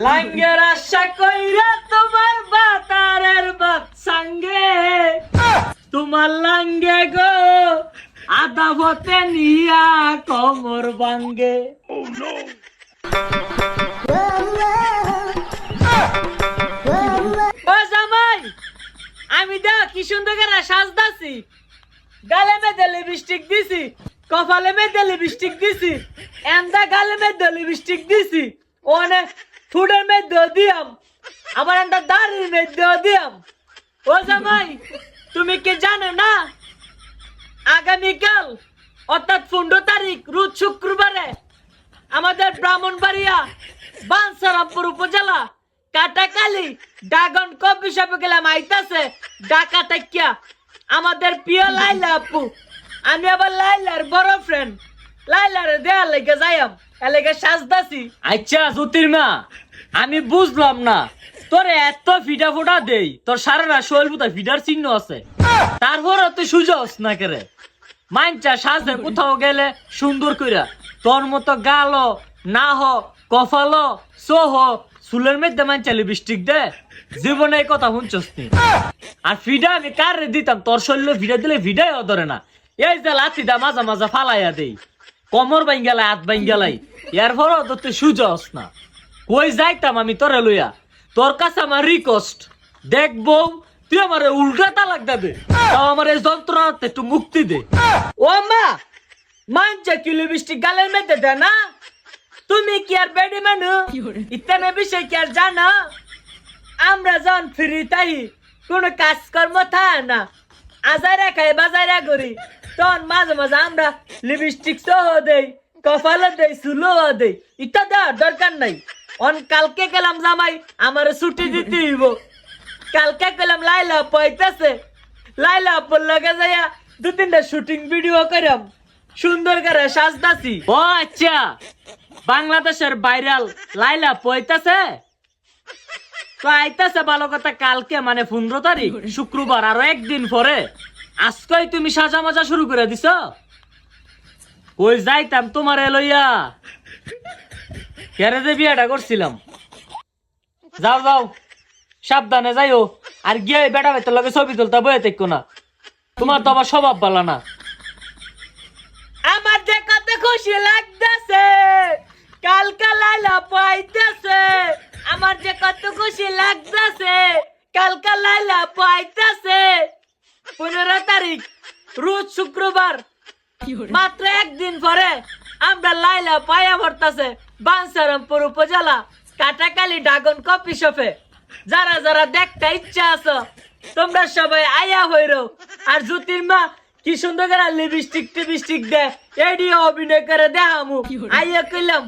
লাঙ্গের আশা কইরা তোমার বাতারের বাত সঙ্গে। তোমার লাঙ্গে গো, আদা ভতে নিয়া কমর বাঙ্গে আমি দেখ কি সুন্দর করে সাজদাছি গালে মেদে লিপস্টিক দিছি, কপালে মেদে লিপস্টিক দিছি, এন্দা গালে মেদে লিপস্টিক দিছি। ওনে ফুডের মেদে দিয়াম আমার এন্দা দাড়ির মেদে দিয়াম। ও জামাই, তুমি কি জানো না? আগামীকাল, অর্থাৎ পনেরো তারিখ, রোজ শুক্রবারে, আমাদের ব্রাহ্মণবাড়িয়া, বানসারামপুর উপজেলা, কাটাকালি ড্রাগন কপ হিসাবে গেলাম, আইতাছে ডাকা টাকিয়া আমাদের প্রিয় লাইলা আপু, আমি আবার লাইলার বড় ফ্রেন্ড লাইলার দেয়া লেগে যাইম এলেগে সাজদাছি আচ্ছা জ্যোতির্মা আমি বুঝলাম না। তোরে এত ফিটা ফোটা দেই, তোর সারা শৈল ফুটা ফিটার চিহ্ন আছে। তারপর তুই সুযোগ না করে মাইনচা সাজে কোথাও গেলে সুন্দর কইরা, তোর মতো গালো না হ কফালো, সোহ, চুলের মধ্যে মাইনচা লিপস্টিক দে। জীবনে কথা শুনছস নি? আর ফিডা আমি কার দিতাম? তোর শরীরে ফিডা দিলে ফিডাই ধরে না। এই যে লাথি দা মাজা মাজা ফালাইয়া দেই। কমর বাইন গেলাই হাত বাইন গেলাই এর পরও তো তুই সুজস না। কই যাইতাম আমি তোরে লইয়া? তোর কাছে আমার রিকোয়েস্ট দেখব তুই আমার উল্টা তালাক দেবে। তাও আমার এই যন্ত্রণাতে একটু মুক্তি দে। ও মা মানছে কি লিপস্টিক গালের মেতে দে না? তুমি কি আর বেডি মানু? ইত্যাদি বিষয় কি আর জানো? আমরা যখন ফ্রি তাই কোনো কাজকর্ম থাকে না। আজারা খাই বাজারা করি। তখন মাঝে মাঝে আমরা লিপস্টিক সহ দেই কপালও দেই চুলো দেই। দেওয়ার দরকার নাই। অন কালকে গেলাম জামাই, আমার ছুটি দিতে হইব। কালকে গেলাম লাইলা পয়তাছে। লাইলা আপন লগে যাইয়া দু তিনটা শুটিং ভিডিও করাম সুন্দর করে সাজদাছি ও আচ্ছা। বাংলাদেশের ভাইরাল লাইলা পয়তাছে? তো ভালো কথা, কালকে মানে পনেরো তারিখ, শুক্রবার, আরও একদিন পরে। আজকেই তুমি সাজা মাজা শুরু করে দিছ? কই যাইতাম তোমার লইয়া? যে বিয়াটা করছিলাম। যাও যাও। সাবধানে যাইও। আর গিয়ে বেটা বেতার লগে ছবি তুলতে বয়ে দেখো না। তোমার তো আবার স্বভাব ভালো না। আমার যে কত খুশি লাগতেছে কালকা লাইলা পাইতেছে। আমার যে কত খুশি লাগতেছে কালকা লাইলা পাইতেছে। পনেরো তারিখ রোজ শুক্রবার। মাত্র একদিন পরে আমরা লাইলা পায়া ভরতাছে। বানসারামপুর উপজেলা কাটাকালি ড্রাগন কপি শপে। যারা যারা দেখতে ইচ্ছা আছো তোমরা সবাই আয়া হইরো। আর জ্যোতির্মা কি সুন্দর করে লিপস্টিক টিপস্টিক দে এডিও অভিনয় করে দেখামু। আইয়া কইলাম